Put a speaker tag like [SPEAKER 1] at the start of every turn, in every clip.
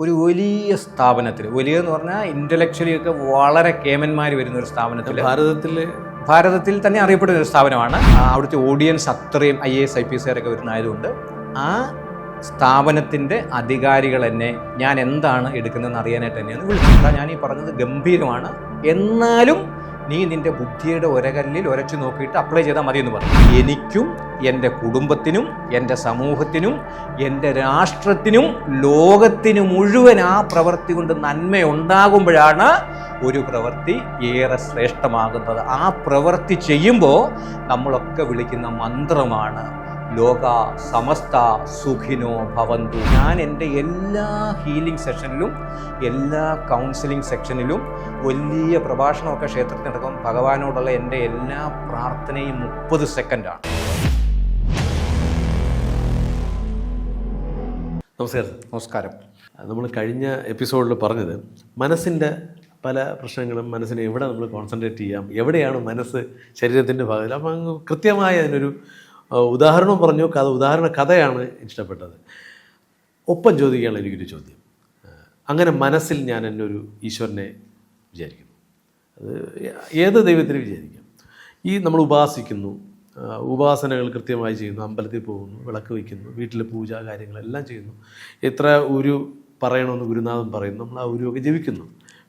[SPEAKER 1] ഒരു വലിയ സ്ഥാപനത്തിൽ വലിയ എന്ന് പറഞ്ഞാൽ ഇന്റലക്ച്വലി ഒക്കെ വളരെ കേമന്മാർ വരുന്ന ഒരു സ്ഥാപനത്തിൽ
[SPEAKER 2] ഭാരതത്തിൽ
[SPEAKER 1] ഭാരതത്തിൽ തന്നെ അറിയപ്പെടുന്ന ഒരു സ്ഥാപനമാണ്. അവിടുത്തെ ഓഡിയൻസ് അത്രയും I S I P S വരുന്നതായതുകൊണ്ട് ആ സ്ഥാപനത്തിന്റെ അധികാരികൾ എന്നെ ഞാൻ എന്താണ് എടുക്കുന്നതെന്ന് അറിയാനായിട്ട് തന്നെയാണ് വിളിച്ചത് ഞാൻ ഈ പറഞ്ഞത് ഗംഭീരമാണ്. എന്നാലും നീ നിന്റെ ബുദ്ധിയുടെ ഒരകല്ലിൽ ഉരച്ചു നോക്കിയിട്ട് അപ്ലൈ ചെയ്താൽ മതി എന്ന് പറഞ്ഞു. എനിക്കും എന്റെ കുടുംബത്തിനും എന്റെ സമൂഹത്തിനും എന്റെ രാഷ്ട്രത്തിനും ലോകത്തിന് മുഴുവൻ ആ പ്രവൃത്തി കൊണ്ട് നന്മയുണ്ടാകുമ്പോഴാണ് ഒരു പ്രവൃത്തി ഏറെ ശ്രേഷ്ഠമാകുന്നത്. ആ പ്രവൃത്തി ചെയ്യുമ്പോൾ നമ്മളൊക്കെ വിളിക്കുന്ന മന്ത്രമാണ് ലോക സമസ്ത സുഖിനോ ഭവന്തു. ഞാൻ എന്റെ എല്ലാ ഹീലിംഗ് സെഷനിലും എല്ലാ കൗൺസിലിംഗ് സെക്ഷനിലും വലിയ പ്രഭാഷണമൊക്കെ ക്ഷേത്രത്തിൽ നടക്കും. ഭഗവാനോടുള്ള എന്റെ എല്ലാ പ്രാർത്ഥനയും മുപ്പത് സെക്കൻഡാണ്
[SPEAKER 2] നമസ്കാരം.
[SPEAKER 1] നമസ്കാരം.
[SPEAKER 2] നമ്മൾ കഴിഞ്ഞ എപ്പിസോഡിൽ പറഞ്ഞത് മനസ്സിന്റെ പല പ്രശ്നങ്ങളും മനസ്സിനെ എവിടെ നമ്മൾ കോൺസെൻട്രേറ്റ് ചെയ്യാം എവിടെയാണ് മനസ്സ് ശരീരത്തിന്റെ ഭാഗത്തിൽ അപ്പം കൃത്യമായി അതിനൊരു ഉദാഹരണം പറഞ്ഞു കഥ ഉദാഹരണ കഥയാണ് ഇഷ്ടപ്പെട്ടത്. ഒപ്പം ചോദിക്കുകയാണ് എനിക്കൊരു ചോദ്യം. അങ്ങനെ മനസ്സിൽ ഞാൻ എന്റെ ഒരു ഈശ്വരനെ വിചാരിക്കുന്നു. അത് ഏത് ദൈവത്തിന് വിചാരിക്കാം. ഈ നമ്മൾ ഉപാസിക്കുന്നു ഉപാസനകൾ കൃത്യമായി ചെയ്യുന്നു അമ്പലത്തിൽ പോകുന്നു വിളക്ക് വയ്ക്കുന്നു വീട്ടിൽ പൂജ കാര്യങ്ങളെല്ലാം ചെയ്യുന്നു. എത്ര ഒരു പറയണമെന്ന് ഗുരുനാഥൻ പറയുന്നു നമ്മൾ ആ ഉരുവൊക്കെ ജപിക്കുന്നു.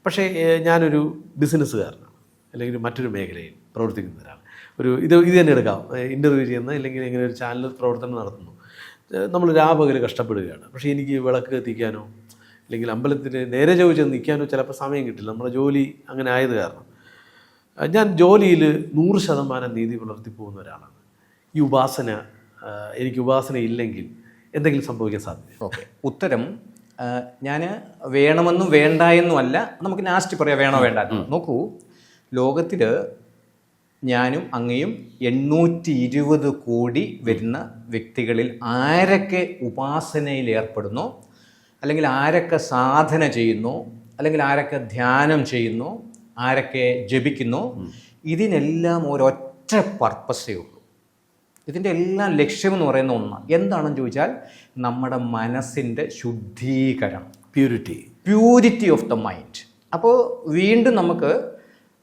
[SPEAKER 2] പക്ഷേ ഞാനൊരു ബിസിനസ്സുകാരനാണ് അല്ലെങ്കിൽ മറ്റൊരു മേഖലയിൽ പ്രവർത്തിക്കുന്ന ഒരാൾ ഒരു ഇത് ഇത് തന്നെ എടുക്കാം. ഇന്റർവ്യൂ ചെയ്യുന്ന അല്ലെങ്കിൽ ഇങ്ങനെ ഒരു ചാനൽ പ്രവർത്തനം നടത്തുന്നു. നമ്മൾ രാപകൽ കഷ്ടപ്പെടുകയാണ്. പക്ഷേ എനിക്ക് വിളക്ക് കത്തിക്കാനോ അല്ലെങ്കിൽ അമ്പലത്തിൽ നേരെ ചോദിച്ച് നിൽക്കാനോ ചിലപ്പോൾ സമയം കിട്ടില്ല. നമ്മുടെ ജോലി അങ്ങനെ ആയത് കാരണം. ഞാൻ ജോലിയിൽ നൂറ് ശതമാനം നീതി പുലർത്തി പോകുന്ന ഒരാളാണ്. ഈ ഉപാസന എനിക്ക് ഉപാസന ഇല്ലെങ്കിൽ എന്തെങ്കിലും സംഭവിക്കാൻ സാധ്യത
[SPEAKER 1] ഓക്കെ. ഉത്തരം ഞാൻ വേണമെന്നും വേണ്ട എന്നും അല്ല നമുക്ക് ലാസ്റ്റ് പറയാം വേണോ വേണ്ട നോക്കൂ ലോകത്തിൽ ഞാനും അങ്ങയും എണ്ണൂറ്റി ഇരുപത് കോടി വരുന്ന വ്യക്തികളിൽ ആരൊക്കെ ഉപാസനയിൽ ഏർപ്പെടുന്നു? അല്ലെങ്കിൽ ആരൊക്കെ സാധന ചെയ്യുന്നു? അല്ലെങ്കിൽ ആരൊക്കെ ധ്യാനം ചെയ്യുന്നു? ആരൊക്കെ ജപിക്കുന്നു? ഇതിനെല്ലാം ഒരൊറ്റ പർപ്പസേ ഉള്ളൂ. ഇതിന്റെ എല്ലാം ലക്ഷ്യമെന്ന് പറയുന്ന ഒന്നാണ് എന്താണെന്ന് ചോദിച്ചാൽ നമ്മുടെ മനസ്സിന്റെ ശുദ്ധീകരണം.
[SPEAKER 2] Purity
[SPEAKER 1] purity of the mind അപ്പോൾ വീണ്ടും നമുക്ക്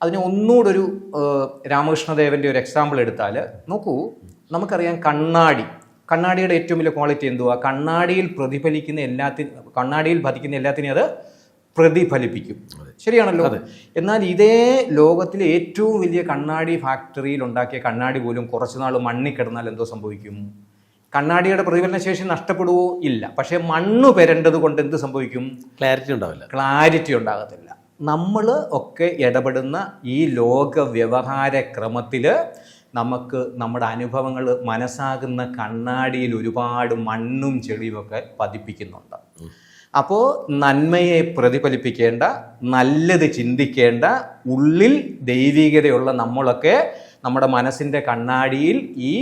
[SPEAKER 1] അതിന് ഒന്നുകൂടെ ഒരു രാമകൃഷ്ണദേവന്റെ രാമകൃഷ്ണദേവന്റെ ഒരു എക്സാമ്പിൾ എടുത്താൽ നോക്കൂ നമുക്കറിയാം കണ്ണാടി. കണ്ണാടിയുടെ ഏറ്റവും വലിയ ക്വാളിറ്റി എന്തുവാ? കണ്ണാടിയിൽ പ്രതിഫലിക്കുന്ന എല്ലാത്തി കണ്ണാടിയിൽ പതിക്കുന്ന എല്ലാത്തിനെയും അത് പ്രതിഫലിപ്പിക്കും. ശരിയാണല്ലോ? അത്. എന്നാൽ ഇതേ ലോകത്തിലെ ഏറ്റവും വലിയ കണ്ണാടി ഫാക്ടറിയിൽ ഉണ്ടാക്കിയ കണ്ണാടി പോലും കുറച്ചുനാൾ മണ്ണിൽ കിടന്നാൽ എന്തോ സംഭവിക്കും? കണ്ണാടിയുടെ പ്രതിഫലന ശേഷി നഷ്ടപ്പെടുവോ? ഇല്ല. പക്ഷേ മണ്ണ് പെരേണ്ടത് കൊണ്ട് എന്ത് സംഭവിക്കും?
[SPEAKER 2] ക്ലാരിറ്റി ഉണ്ടാവില്ല.
[SPEAKER 1] ക്ലാരിറ്റി ഉണ്ടാകത്തില്ല. നമ്മൾ ഒക്കെ ഇടപെടുന്ന ഈ ലോക വ്യവഹാര ക്രമത്തിൽ നമുക്ക് നമ്മുടെ അനുഭവങ്ങൾ മനസ്സാകുന്ന കണ്ണാടിയിൽ ഒരുപാട് മണ്ണും ചെളിയും ഒക്കെ പതിപ്പിക്കുന്നുണ്ട്. അപ്പോൾ നന്മയെ പ്രതിഫലിപ്പിക്കേണ്ട നല്ലത് ചിന്തിക്കേണ്ട ഉള്ളിൽ ദൈവികതയുള്ള നമ്മളൊക്കെ നമ്മുടെ മനസ്സിന്റെ കണ്ണാടിയിൽ ഈ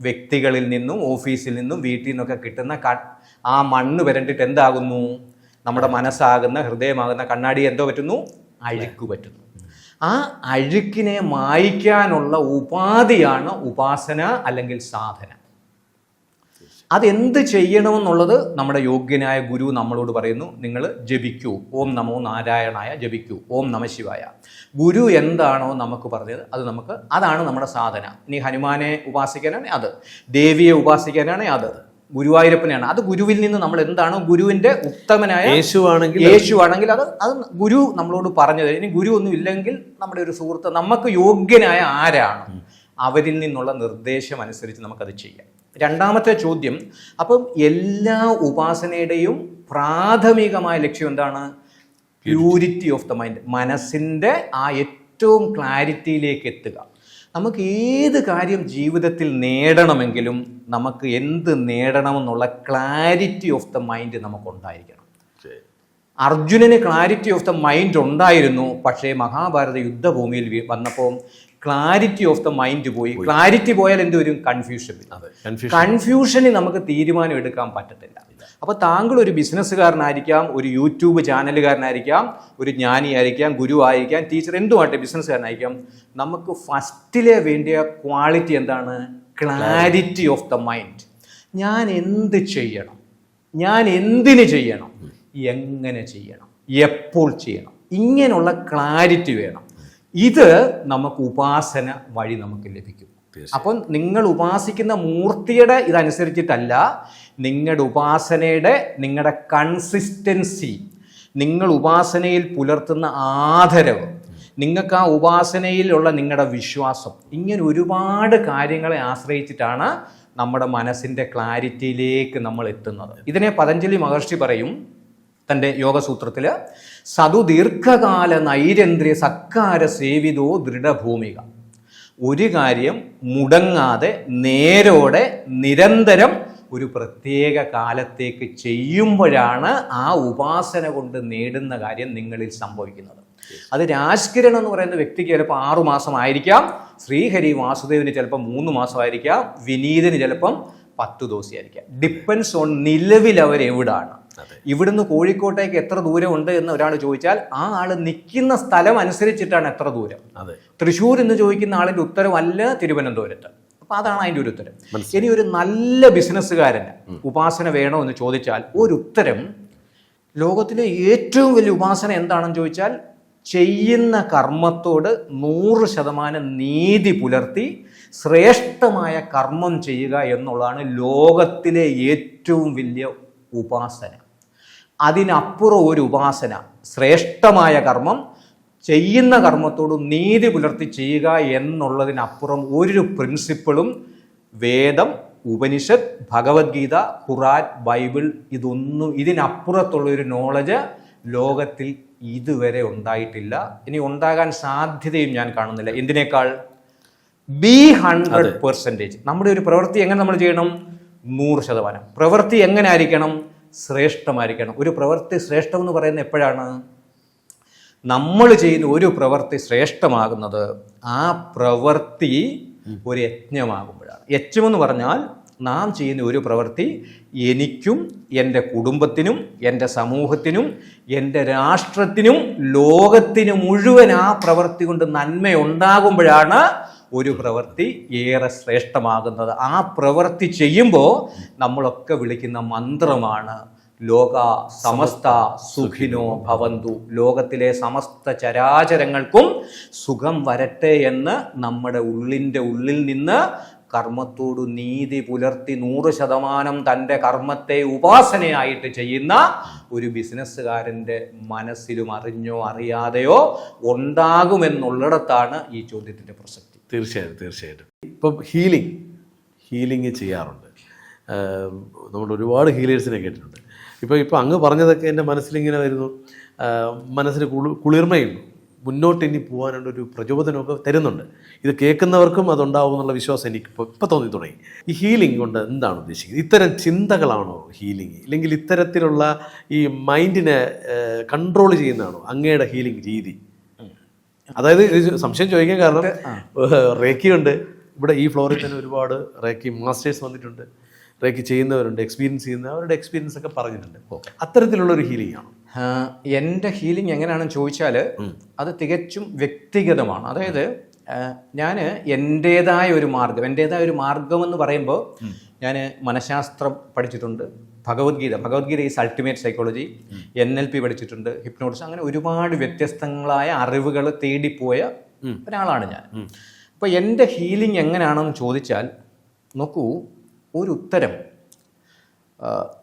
[SPEAKER 1] വ്യക്തികളിൽ നിന്നും ഓഫീസിൽ നിന്നും വീട്ടിൽ നിന്നൊക്കെ കിട്ടുന്ന ആ മണ്ണ് വരണ്ടിട്ട് എന്താകുന്നു? നമ്മുടെ മനസ്സാകുന്ന ഹൃദയമാകുന്ന കണ്ണാടി എന്തോ പറ്റുന്നു? അഴുക്ക് പറ്റുന്നു. ആ അഴുക്കിനെ മായ്ക്കാനുള്ള ഉപാധിയാണ് ഉപാസന അല്ലെങ്കിൽ സാധന. അതെന്ത് ചെയ്യണമെന്നുള്ളത് നമ്മുടെ യോഗ്യനായ ഗുരു നമ്മളോട് പറയുന്നു. നിങ്ങൾ ജപിക്കൂ. ഓം നമോ നാരായണായ ജപിക്കൂ. ഓം നമശിവായ ഗുരു എന്താണോ നമുക്ക് പറഞ്ഞത് അത് നമുക്ക് അതാണ് നമ്മുടെ സാധന. ഇനി ഹനുമാനെ ഉപാസിക്കാനാണ് അത്. ദേവിയെ ഉപാസിക്കാനാണ് അത് ഗുരുവായൂരപ്പനെയാണ്. അത് ഗുരുവിൽ നിന്ന് നമ്മൾ എന്താണ് ഗുരുവിന്റെ ഉത്തമനായ
[SPEAKER 2] യേശു ആണെങ്കിൽ
[SPEAKER 1] യേശു ആണെങ്കിൽ അത് അത് ഗുരു നമ്മളോട് പറഞ്ഞത്. ഇനി ഗുരു ഒന്നും ഇല്ലെങ്കിൽ നമ്മുടെ ഒരു സുഹൃത്ത് നമുക്ക് യോഗ്യനായ ആരാണ്? അവരിൽ നിന്നുള്ള നിർദ്ദേശം അനുസരിച്ച് നമുക്കത് ചെയ്യാം. രണ്ടാമത്തെ ചോദ്യം അപ്പം എല്ലാ ഉപാസനയുടെയും പ്രാഥമികമായ ലക്ഷ്യം എന്താണ്? പ്യൂരിറ്റി ഓഫ് ദ മൈൻഡ് മനസ്സിന്റെ ആ ഏറ്റവും ക്ലാരിറ്റിയിലേക്ക് എത്തുക. നമുക്ക് ഏത് കാര്യം ജീവിതത്തിൽ നേടണമെങ്കിലും നമുക്ക് എന്ത് നേടണമെന്നുള്ള ക്ലാരിറ്റി ഓഫ് ദ മൈൻഡ് നമുക്കുണ്ടായിരിക്കണം. അർജുനന് ക്ലാരിറ്റി ഓഫ് ദ മൈൻഡ് ഉണ്ടായിരുന്നു പക്ഷേ മഹാഭാരത യുദ്ധഭൂമിയിൽ വന്നപ്പോൾ ക്ലാരിറ്റി ഓഫ് ദ മൈൻഡ് പോയി. ക്ലാരിറ്റി പോയാൽ എന്ത് വരും? കൺഫ്യൂഷൻ കൺഫ്യൂഷന് നമുക്ക് തീരുമാനം എടുക്കാൻ പറ്റത്തില്ല. അപ്പോൾ താങ്കൾ ഒരു ബിസിനസ്സുകാരനായിരിക്കാം ഒരു യൂട്യൂബ് ചാനലുകാരനായിരിക്കാം ഒരു ജ്ഞാനിയായിരിക്കാം ഗുരു ആയിരിക്കാം ടീച്ചർ എന്തുമായിട്ട് ബിസിനസ്സുകാരനായിരിക്കാം. നമുക്ക് ഫസ്റ്റിലെ വേണ്ടിയ ക്വാളിറ്റി എന്താണ്? ക്ലാരിറ്റി ഓഫ് ദ മൈൻഡ് ഞാൻ എന്ത് ചെയ്യണം? ഞാൻ എന്തിന് ചെയ്യണം? എങ്ങനെ ചെയ്യണം? എപ്പോൾ ചെയ്യണം? ഇങ്ങനെയുള്ള ക്ലാരിറ്റി വേണം. ഇത് നമുക്ക് ഉപാസന വഴി നമുക്ക് ലഭിക്കും. അപ്പം നിങ്ങൾ ഉപാസിക്കുന്ന മൂർത്തിയുടെ ഇതനുസരിച്ചിട്ടല്ല നിങ്ങളുടെ ഉപാസനയുടെ നിങ്ങളുടെ കൺസിസ്റ്റൻസി നിങ്ങൾ ഉപാസനയിൽ പുലർത്തുന്ന ആദരവ് നിങ്ങൾക്ക് ആ ഉപാസനയിലുള്ള നിങ്ങളുടെ വിശ്വാസം ഇങ്ങനെ ഒരുപാട് കാര്യങ്ങളെ ആശ്രയിച്ചിട്ടാണ് നമ്മുടെ മനസ്സിന്റെ ക്ലാരിറ്റിയിലേക്ക് നമ്മൾ എത്തുന്നത്. ഇതിനെ പതഞ്ജലി മഹർഷി പറയും തന്റെ യോഗസൂത്രത്തിൽ സതു ദീർഘകാല നൈരന്ദ്രിയ സക്കാര സേവിതോ ദൃഢഭൂമിക. ഒരു കാര്യം മുടങ്ങാതെ നേരോടെ നിരന്തരം ഒരു പ്രത്യേക കാലത്തേക്ക് ചെയ്യുമ്പോഴാണ് ആ ഉപാസന കൊണ്ട് നേടുന്ന കാര്യം നിങ്ങളിൽ സംഭവിക്കുന്നത്. അത് രാജ്കിരൺ എന്ന് പറയുന്ന വ്യക്തിക്ക് ചിലപ്പോൾ ആറു മാസമായിരിക്കാം ശ്രീഹരി വാസുദേവിന് ചിലപ്പോൾ മൂന്ന് മാസമായിരിക്കാം വിനീതിന് ചിലപ്പം പത്ത് ദിവസമായിരിക്കാം. ഡിപ്പെൻസ് ഓൺ നിലവിൽ അവർ എവിടാണ് ഇവിടുന്ന് കോഴിക്കോട്ടേക്ക് എത്ര ദൂരം ഉണ്ട് എന്ന് ഒരാൾ ചോദിച്ചാൽ ആ ആൾ നിൽക്കുന്ന സ്ഥലം അനുസരിച്ചിട്ടാണ് എത്ര ദൂരം.
[SPEAKER 2] അതെ.
[SPEAKER 1] തൃശ്ശൂർ എന്ന് ചോദിക്കുന്ന ആളിന്റെ ഉത്തരവല്ല തിരുവനന്തപുരത്ത്. അപ്പൊ അതാണ് അതിന്റെ ഒരു ഉത്തരം. ഇനി ഒരു നല്ല ബിസിനസ്സുകാരന് ഉപാസന വേണോ എന്ന് ചോദിച്ചാൽ ഒരു ഉത്തരം ലോകത്തിലെ ഏറ്റവും വലിയ ഉപാസന എന്താണെന്ന് ചോദിച്ചാൽ ചെയ്യുന്ന കർമ്മത്തോട് നൂറ് ശതമാനം നീതി പുലർത്തി ശ്രേഷ്ഠമായ കർമ്മം ചെയ്യുക എന്നുള്ളതാണ് ലോകത്തിലെ ഏറ്റവും വലിയ ഉപാസന. അതിനപ്പുറം ഒരു ഉപാസന. ശ്രേഷ്ഠമായ കർമ്മം ചെയ്യുന്ന കർമ്മത്തോട് നീതി പുലർത്തി ചെയ്യുക എന്നുള്ളതിനപ്പുറം ഒരു പ്രിൻസിപ്പിളും വേദം ഉപനിഷത്ത് ഭഗവത്ഗീത ഖുറാൻ ബൈബിൾ ഇതൊന്നും ഇതിനപ്പുറത്തുള്ള ഒരു നോളജ് ലോകത്തിൽ ഇതുവരെ ഉണ്ടായിട്ടില്ല. ഇനി ഉണ്ടാകാൻ സാധ്യതയും ഞാൻ കാണുന്നില്ല. എന്തിനേക്കാൾ? B hundred percentage. നമ്മുടെ ഒരു പ്രവൃത്തി എങ്ങനെ നമ്മൾ ചെയ്യണം? നൂറ് ശതമാനം. പ്രവൃത്തി എങ്ങനെ ആയിരിക്കണം? ശ്രേഷ്ഠമായിരിക്കണം. ഒരു പ്രവൃത്തി ശ്രേഷ്ഠം എന്ന് പറയുന്നത് എപ്പോഴാണ്? നമ്മൾ ചെയ്യുന്ന ഒരു പ്രവൃത്തി ശ്രേഷ്ഠമാകുന്നത് ആ പ്രവൃത്തി ഒരു യജ്ഞമാകുമ്പോഴാണ്. യജ്ഞം എന്ന് പറഞ്ഞാൽ നാം ചെയ്യുന്ന ഒരു പ്രവൃത്തി എനിക്കും എന്റെ കുടുംബത്തിനും എന്റെ സമൂഹത്തിനും എന്റെ രാഷ്ട്രത്തിനും ലോകത്തിനും മുഴുവൻ ആ പ്രവൃത്തി കൊണ്ട് നന്മയുണ്ടാകുമ്പോഴാണ് ഒരു പ്രവൃത്തി ഏറെ ശ്രേഷ്ഠമാകുന്നത്. ആ പ്രവൃത്തി ചെയ്യുമ്പോൾ നമ്മളൊക്കെ വിളിക്കുന്ന മന്ത്രമാണ് ലോക സമസ്ത സുഖിനോ ഭവന്തു. ലോകത്തിലെ സമസ്ത ചരാചരങ്ങൾക്കും സുഖം വരട്ടെ എന്ന് നമ്മുടെ ഉള്ളിന്റെ ഉള്ളിൽ നിന്ന് കർമ്മത്തോടു നീതി പുലർത്തി നൂറ് ശതമാനം തന്റെ കർമ്മത്തെ ഉപാസനയായിട്ട് ചെയ്യുന്ന ഒരു ബിസിനസ്സുകാരന്റെ മനസ്സിലും അറിഞ്ഞോ അറിയാതെയോ ഉണ്ടാകുമെന്നുള്ളിടത്താണ് ഈ ചോദ്യത്തിന്റെ പ്രസക്തി.
[SPEAKER 2] തീർച്ചയായിട്ടും തീർച്ചയായിട്ടും. ഇപ്പം ഹീലിംഗ് ഹീലിംഗ് ചെയ്യാറുണ്ട്. നമ്മൾ ഒരുപാട് ഹീലേഴ്സിനെ കേട്ടിട്ടുണ്ട്. ഇപ്പോൾ ഇപ്പോൾ അങ്ങ് പറഞ്ഞതൊക്കെ എന്റെ മനസ്സിലിങ്ങനെ വരുന്നു. മനസ്സിന് കുളിർമയുണ്ട്. കുളിർമയും മുന്നോട്ട് ഇനി പോകാനുള്ള ഒരു പ്രചോദനമൊക്കെ തരുന്നുണ്ട്. ഇത് കേൾക്കുന്നവർക്കും അതുണ്ടാവും എന്നുള്ള വിശ്വാസം എനിക്ക് ഇപ്പോൾ ഇപ്പോൾ തോന്നി തുടങ്ങി. ഈ ഹീലിംഗ് കൊണ്ട് എന്താണ് ഉദ്ദേശിക്കുന്നത്? ഇത്തരം ചിന്തകളാണോ ഹീലിംഗ് ഇല്ലെങ്കിൽ ഇത്തരത്തിലുള്ള ഈ മൈൻഡിനെ കൺട്രോൾ ചെയ്യുന്നതാണോ അങ്ങയുടെ ഹീലിംഗ് രീതി? അതായത് സംശയം ചോദിക്കാൻ കാരണം റേക്കി ഉണ്ട് ഇവിടെ ഈ ഫ്ലോറിൽ തന്നെ ഒരുപാട് റേക്കി മാസ്റ്റേഴ്സ് വന്നിട്ടുണ്ട്. റേക്കി ചെയ്യുന്നവരുണ്ട് എക്സ്പീരിയൻസ് ചെയ്യുന്ന അവരുടെ എക്സ്പീരിയൻസ് ഒക്കെ പറഞ്ഞിട്ടുണ്ട്. അത്തരത്തിലുള്ള ഒരു ഹീലിംഗ് ആണ്?
[SPEAKER 1] എന്റെ ഹീലിംഗ് എങ്ങനെയാണെന്ന് ചോദിച്ചാൽ അത് തികച്ചും വ്യക്തിഗതമാണ്. അതായത് ഞാൻ എന്റേതായ ഒരു മാർഗം എന്റേതായ ഒരു മാർഗം എന്ന് പറയുമ്പോൾ ഞാൻ മനഃശാസ്ത്രം പഠിച്ചിട്ടുണ്ട് Bhagavad Gita Bhagavad Gita is ultimate psychology N L P പഠിച്ചിട്ടുണ്ട് ഹിപ്നോട്ടിസ് അങ്ങനെ ഒരുപാട് വ്യത്യസ്തങ്ങളായ അറിവുകൾ തേടിപ്പോയ ഒരാളാണ് ഞാൻ. അപ്പോൾ എന്റെ ഹീലിംഗ് എങ്ങനെയാണെന്ന് ചോദിച്ചാൽ നോക്കൂ ഒരു ഉത്തരം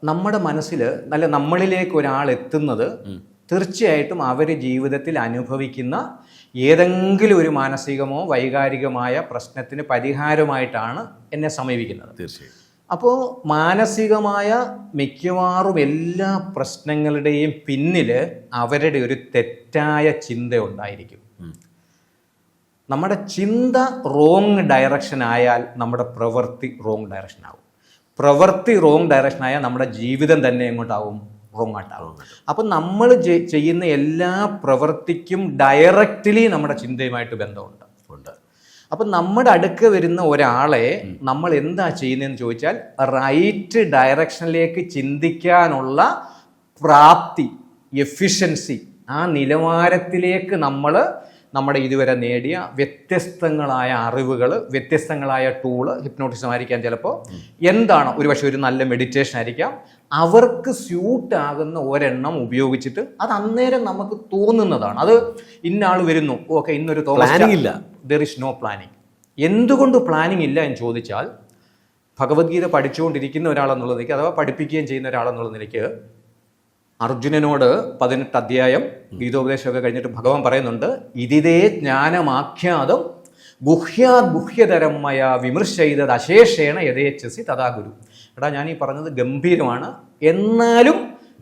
[SPEAKER 1] നമ്മുടെ മനസ്സിൽ നല്ല നമ്മളിലേക്ക് ഒരാൾ എത്തുന്നത് തീർച്ചയായിട്ടും അവർ ജീവിതത്തിൽ അനുഭവിക്കുന്ന ഏതെങ്കിലും ഒരു മാനസികമോ വൈകാരികമായ പ്രശ്നത്തിന് പരിഹാരമായിട്ടാണ് എന്നെ സമീപിക്കുന്നത്.
[SPEAKER 2] തീർച്ചയായും.
[SPEAKER 1] അപ്പോൾ മാനസികമായ മിക്കവാറും എല്ലാ പ്രശ്നങ്ങളുടെയും പിന്നിൽ അവരുടെ ഒരു തെറ്റായ ചിന്ത ഉണ്ടായിരിക്കും. നമ്മുടെ ചിന്ത റോങ് ഡയറക്ഷൻ ആയാൽ നമ്മുടെ പ്രവൃത്തി റോങ് ഡയറക്ഷൻ ആവും. പ്രവൃത്തി റോങ് ഡയറക്ഷനായ നമ്മുടെ ജീവിതം തന്നെ എങ്ങോട്ടാവും? റോങ് ആയിട്ടാവും. അപ്പം നമ്മൾ ചെയ്യുന്ന എല്ലാ പ്രവൃത്തിക്കും ഡയറക്റ്റ്ലി നമ്മുടെ ചിന്തയുമായിട്ട് ബന്ധമുണ്ട്.
[SPEAKER 2] ഉണ്ട്.
[SPEAKER 1] അപ്പം നമ്മുടെ അടുക്ക് വരുന്ന ഒരാളെ നമ്മൾ എന്താ ചെയ്യുന്നതെന്ന് ചോദിച്ചാൽ റൈറ്റ് ഡയറക്ഷനിലേക്ക് ചിന്തിക്കാനുള്ള പ്രാപ്തി എഫിഷ്യൻസി ആ നിലവാരത്തിലേക്ക് നമ്മൾ നമ്മുടെ ഇതുവരെ നേടിയ വ്യത്യസ്തങ്ങളായ അറിവുകൾ വ്യത്യസ്തങ്ങളായ ടൂൾ ഹിപ്നോട്ടിസം ആയിരിക്കാം ചിലപ്പോൾ എന്താണ്? ഒരുപക്ഷെ ഒരു നല്ല മെഡിറ്റേഷൻ ആയിരിക്കാം. അവർക്ക് സ്യൂട്ട് ആകുന്ന ഒരെണ്ണം ഉപയോഗിച്ചിട്ട് അത് അന്നേരം നമുക്ക് തോന്നുന്നതാണ്. അത് ഇന്നാൾ വരുന്നു. ഓക്കെ ഇന്നൊരു
[SPEAKER 2] ഇല്ല.
[SPEAKER 1] ദർ ഇസ് നോ പ്ലാനിങ് എന്തുകൊണ്ട് പ്ലാനിങ് ഇല്ല എന്ന് ചോദിച്ചാൽ ഭഗവത്ഗീത പഠിച്ചുകൊണ്ടിരിക്കുന്ന ഒരാളെന്നുള്ള നിലയ്ക്ക് അഥവാ പഠിപ്പിക്കുകയും ചെയ്യുന്ന ഒരാളെന്നുള്ള നിലയ്ക്ക് അർജുനനോട് പതിനെട്ട് അധ്യായം ഗീതോപദേശമൊക്കെ കഴിഞ്ഞിട്ട് ഭഗവാൻ പറയുന്നുണ്ട് ഇതിതേ ജ്ഞാനമാഖ്യാതം ഗുഹ്യാത് ഗുഹ്യതരമയ വിമർശയിതത് അശേഷേണ യഥേച്ഛസി തഥാ ഗുരു. എടാ ഞാൻ ഈ പറഞ്ഞത് ഗംഭീരമാണ്. എന്നാലും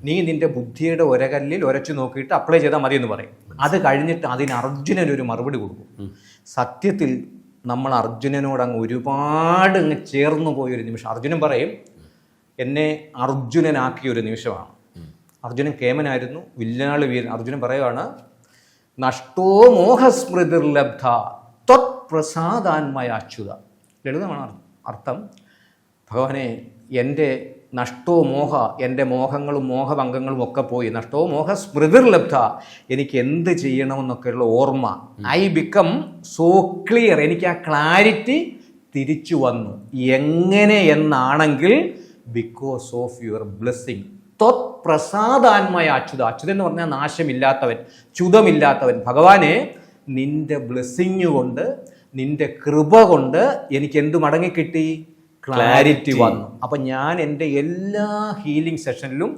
[SPEAKER 1] നീ നിന്റെ ബുദ്ധിയുടെ ഒരകല്ലിൽ ഒരച്ചു നോക്കിയിട്ട് അപ്ലൈ ചെയ്താൽ മതി എന്ന് പറയും. അത് കഴിഞ്ഞിട്ട് അതിന് അർജുനൻ ഒരു മറുപടി കൊടുക്കും. സത്യത്തിൽ നമ്മൾ അർജുനനോട് അങ്ങ് ഒരുപാട് അങ്ങ് ചേർന്നു പോയൊരു നിമിഷം. അർജുനൻ പറയും എന്നെ അർജുനനാക്കിയ ഒരു നിമിഷമാണ്. അർജുനൻ കേമനായിരുന്നു വില്ലാളി വീരൻ. അർജുനൻ പറയുകയാണ് നഷ്ടോ മോഹസ്മൃതിർലബ്ധ ത്വത് പ്രസാദാന്മയ അച്യുത. ലളിതമാണ് അർത്ഥം. ഭഗവാനെ എന്റെ നഷ്ടോ മോഹ എന്റെ മോഹങ്ങളും മോഹഭംഗങ്ങളും ഒക്കെ പോയി. നഷ്ടോ മോഹ സ്മൃതിർലബ്ധ എനിക്ക് എന്ത് ചെയ്യണമെന്നൊക്കെയുള്ള ഓർമ്മ. ഐ ബിക്കം സോ ക്ലിയർ എനിക്ക് ആ ക്ലാരിറ്റി തിരിച്ചു വന്നു. എങ്ങനെ എന്നാണെങ്കിൽ ബിക്കോസ് ഓഫ് യുവർ ബ്ലെസ്സിങ് ത്വത് പ്രസാദാന്മയ അച്യുത. അച്യുതൻ എന്ന് പറഞ്ഞാൽ നാശമില്ലാത്തവൻ ച്യുതമില്ലാത്തവൻ. ഭഗവാനെ നിന്റെ ബ്ലെസ്സിങ് കൊണ്ട് നിന്റെ കൃപ കൊണ്ട് എനിക്ക് എന്ത് മടങ്ങിക്കിട്ടി ക്ലാരിറ്റി വന്നു. അപ്പം ഞാൻ എന്റെ എല്ലാ ഹീലിംഗ് സെഷനിലും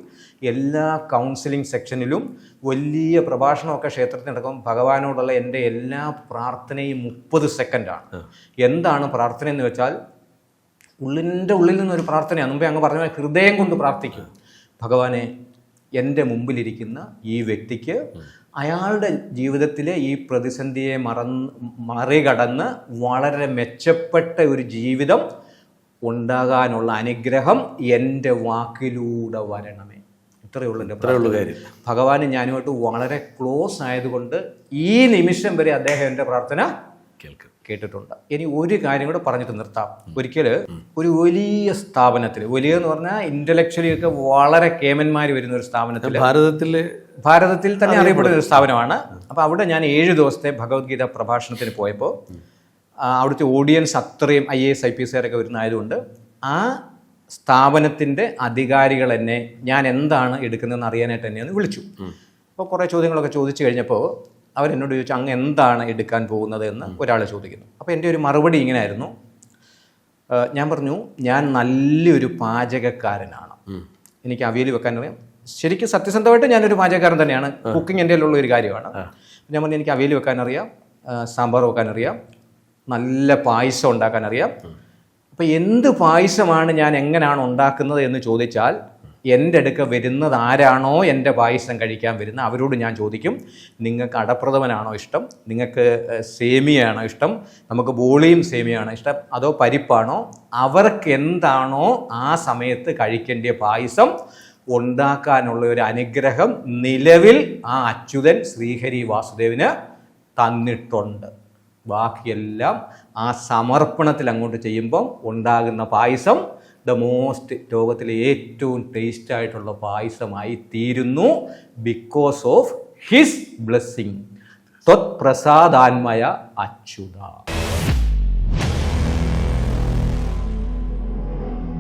[SPEAKER 1] എല്ലാ കൗൺസിലിംഗ് സെക്ഷനിലും വലിയ പ്രഭാഷണമൊക്കെ ക്ഷേത്രത്തിൽ നടക്കും. ഭഗവാനോടുള്ള എന്റെ എല്ലാ പ്രാർത്ഥനയും മുപ്പത് സെക്കൻഡാണ് എന്താണ് പ്രാർത്ഥന എന്ന് വെച്ചാൽ ഉള്ളിന്റെ ഉള്ളിൽ നിന്നൊരു പ്രാർത്ഥനയാണ്. മുമ്പേ അങ്ങ് പറഞ്ഞ ഹൃദയം കൊണ്ട് പ്രാർത്ഥിക്കും. ഭഗവാനെ എന്റെ മുമ്പിലിരിക്കുന്ന ഈ വ്യക്തിക്ക് അയാളുടെ ജീവിതത്തിലെ ഈ പ്രതിസന്ധിയെ മറന്ന് മറികടന്ന് വളരെ മെച്ചപ്പെട്ട ഒരു ജീവിതം ഉണ്ടാകാനുള്ള അനുഗ്രഹം എന്റെ വാക്കിലൂടെ വരണമേ. ഇത്രയേ ഉള്ളൂ എന്റെ
[SPEAKER 2] ഉള്ളൂ കാര്യം.
[SPEAKER 1] ഭഗവാന് ഞാനുമായിട്ട് വളരെ ക്ലോസ് ആയതുകൊണ്ട് ഈ നിമിഷം വരെ അദ്ദേഹം എന്റെ പ്രാർത്ഥന
[SPEAKER 2] കേൾക്കും.
[SPEAKER 1] കേട്ടിട്ടുണ്ട്. ഇനി ഒരു കാര്യം കൂടെ പറഞ്ഞിട്ട് നിർത്താം. ഒരിക്കൽ ഒരു വലിയ സ്ഥാപനത്തിൽ വലിയ എന്ന് പറഞ്ഞാൽ ഇന്റലക്ച്വലി ഒക്കെ വളരെ കേമന്മാർ വരുന്ന ഒരു സ്ഥാപനത്തിൽ
[SPEAKER 2] ഭാരതത്തിൽ
[SPEAKER 1] ഭാരതത്തിൽ തന്നെ അറിയപ്പെടുന്ന ഒരു സ്ഥാപനമാണ്. അപ്പോൾ അവിടെ ഞാൻ ഏഴ് ദിവസത്തെ ഭഗവത്ഗീത പ്രഭാഷണത്തിന് പോയപ്പോൾ അവിടുത്തെ ഓഡിയൻസ് അത്രയും I A S I P S ആരൊക്കെ വരുന്നതായതുകൊണ്ട് ആ സ്ഥാപനത്തിന്റെ അധികാരികൾ എന്നെ ഞാൻ എന്താണ് എടുക്കുന്നതെന്ന് അറിയാനായിട്ട് എന്നെ ഒന്ന് വിളിച്ചു. അപ്പോൾ കുറേ ചോദ്യങ്ങളൊക്കെ ചോദിച്ചു കഴിഞ്ഞപ്പോൾ അവരെന്നോട് ചോദിച്ചു അങ്ങ് എന്താണ് എടുക്കാൻ പോകുന്നത് എന്ന് ഒരാൾ ചോദിക്കുന്നു. അപ്പോൾ എന്റെ ഒരു മറുപടി ഇങ്ങനെയായിരുന്നു. ആയിരുന്നു ഞാൻ പറഞ്ഞു ഞാൻ നല്ലൊരു പാചകക്കാരനാണ്. എനിക്ക് അവിയൽ വെക്കാൻ അറിയാം. ശരിക്കും സത്യസന്ധമായിട്ട് ഞാനൊരു പാചകക്കാരൻ തന്നെയാണ്. കുക്കിംഗ് എന്റെ ഉള്ള ഒരു കാര്യമാണ്. ഞാൻ പറഞ്ഞു എനിക്ക് അവിയൽ വെക്കാൻ അറിയാം സാമ്പാർ വെക്കാൻ അറിയാം നല്ല പായസം ഉണ്ടാക്കാൻ അറിയാം. അപ്പോൾ എന്ത് പായസമാണ് ഞാൻ എങ്ങനെയാണ് ഉണ്ടാക്കുന്നത് എന്ന് ചോദിച്ചാൽ എന്റെ അടുക്ക വരുന്നത് ആരാണോ എന്റെ പായസം കഴിക്കാൻ വരുന്നത് അവരോട് ഞാൻ ചോദിക്കും നിങ്ങൾക്ക് അടപ്രഥമനാണോ ഇഷ്ടം? നിങ്ങൾക്ക് സേമിയാണോ ഇഷ്ടം? നമുക്ക് ബോളിയും സേമിയാണോ ഇഷ്ടം? അതോ പരിപ്പാണോ? അവർക്ക് എന്താണോ ആ സമയത്ത് കഴിക്കേണ്ട പായസം ഉണ്ടാക്കാനുള്ള ഒരു അനുഗ്രഹം നിലവിൽ ആ അച്യുതൻ ശ്രീഹരി വാസുദേവിന് തന്നിട്ടുണ്ട്. ബാക്കിയെല്ലാം ആ സമർപ്പണത്തിൽ അങ്ങോട്ട് ചെയ്യുമ്പം ഉണ്ടാകുന്ന പായസം ദ മോസ്റ്റ് ലോകത്തിലെ ഏറ്റവും ടേസ്റ്റ് ആയിട്ടുള്ള പായസമായി തീരുന്നു ബിക്കോസ് ഓഫ് ഹിസ് ബ്ലെസ്സിങ് ത്വത് പ്രസാദാന്മയ അച്യുത.